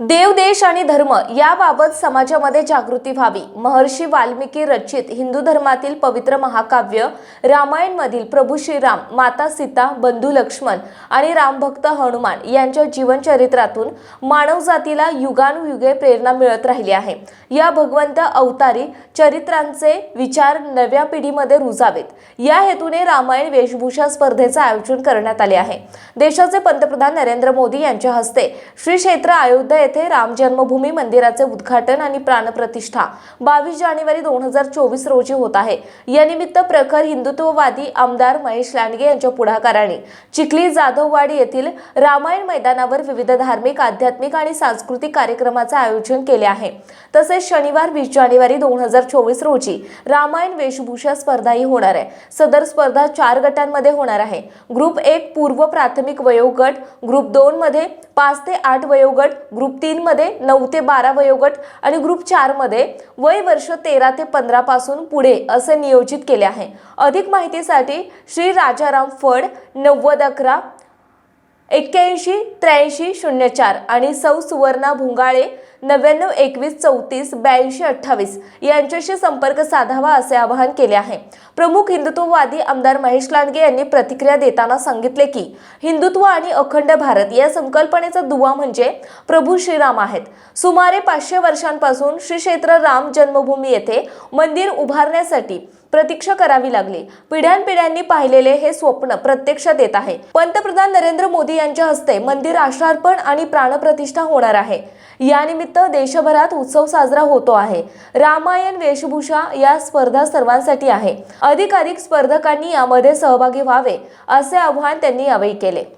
देव देश आणि धर्म याबाबत समाजामध्ये जागृती व्हावी. महर्षी वाल्मिकी रचित हिंदू धर्मातील पवित्र महाकाव्य रामायण मधील प्रभू श्रीराम माता सीता बंधू लक्ष्मण आणि रामभक्त हनुमान यांच्या जीवनचरित्रातून मानवजातीला युगानुयुगे प्रेरणा मिळत राहिली आहे. या भगवंत अवतारी चरित्रांचे विचार नव्या पिढीमध्ये रुजावेत. या हेतूने रामायण वेशभूषा स्पर्धेचे आयोजन करण्यात आले आहे. देशाचे पंतप्रधान नरेंद्र मोदी यांच्या हस्ते श्री क्षेत्र अयोध्या येथे राम जन्मभूमी मंदिराचे उद्घाटन आणि प्राणप्रतिष्ठा बावीस जानेवारी दोन हजार चोवीस रोजी होत आहे. यानिमित्त प्रखर हिंदुत्ववादी आमदार महेश लांडगे यांच्या पुढाकाराने चिखली जाधववाडी येथील रामायण मैदानावर विविध धार्मिक आध्यात्मिक आणि सांस्कृतिक कार्यक्रमाचे आयोजन केले आहे. तसेच शनिवार वीस जानेवारी दोन हजार चोवीस रोजी रामायण वेशभूषा स्पर्धाही होणार आहे. सदर स्पर्धा चार गटांमध्ये होणार आहे. ग्रुप एक पूर्व प्राथमिक वयोगट ग्रुप दोन मध्ये पाच ते आठ वयोगट ग्रुप तीनमध्ये नऊ ते बारा वयोगट आणि ग्रुप चारमध्ये वय वर्ष तेरा ते पंधरापासून पुढे असे नियोजित केले आहे. अधिक माहितीसाठी श्री राजाराम फड नव्वद अकरा एक्क्याऐंशी त्र्याऐंशी शून्य चार आणि सौ सुवर्णा भुंगाळे नव्याण्णव एकवीस चौतीस ब्याऐंशी अठ्ठावीस यांच्याशी संपर्क साधावा असे आवाहन केले आहे. प्रमुख हिंदुत्ववादी आमदार महेश लांडगे यांनी प्रतिक्रिया देताना सांगितले की हिंदुत्व आणि अखंड भारत या संकल्पनेचा दुवा म्हणजे प्रभू श्रीराम आहेत. सुमारे पाचशे वर्षांपासून श्री क्षेत्र राम जन्मभूमी येथे मंदिर उभारण्यासाठी प्रतीक्षा करावी लागली. पिढ्यानपिढ्यांनी पाहिलेले हे स्वप्न प्रत्यक्षात येत आहे. पंतप्रधान नरेंद्र मोदी यांच्या हस्ते मंदिर राष्ट्रार्पण आणि प्राणप्रतिष्ठा होणार आहे. यानिमित्त देशभरात उत्सव साजरा होतो आहे. रामायण वेशभूषा या स्पर्धा सर्वांसाठी आहे. अधिकाधिक स्पर्धकांनी यामध्ये सहभागी व्हावे असे आव्हान त्यांनी यावेळी केले.